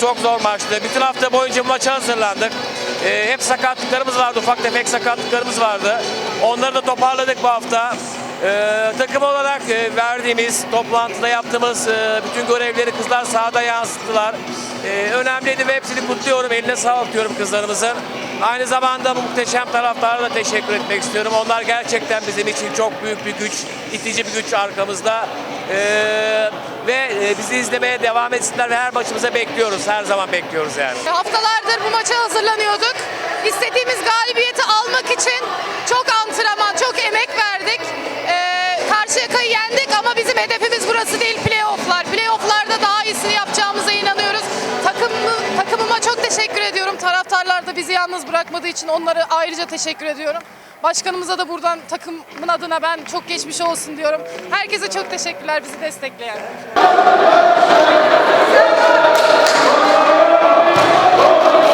çok zor maçtı. Bütün hafta boyunca maça hazırlandık. Ee, hep sakatlıklarımız vardı, ufak tefek sakatlıklarımız vardı. Onları da toparladık bu hafta. Ee, takım olarak e, verdiğimiz, toplantıda yaptığımız e, bütün görevleri kızlar sahada yansıttılar. Ee, önemliydi ve hepsini kutluyorum. Eline sağlık diyorum kızlarımızın. Aynı zamanda bu muhteşem taraftara da teşekkür etmek istiyorum. Onlar gerçekten bizim için çok büyük bir güç, itici bir güç arkamızda. Ee, ve e, bizi izlemeye devam etsinler ve her maçımıza bekliyoruz. Her zaman bekliyoruz yani. Haftalardır bu maça hazırlanıyorduk. İstediğimiz galibiyeti almak için çok da bizi yalnız bırakmadığı için onlara ayrıca teşekkür ediyorum. Başkanımıza da buradan takımın adına ben çok geçmiş olsun diyorum. Herkese çok teşekkürler bizi destekleyen.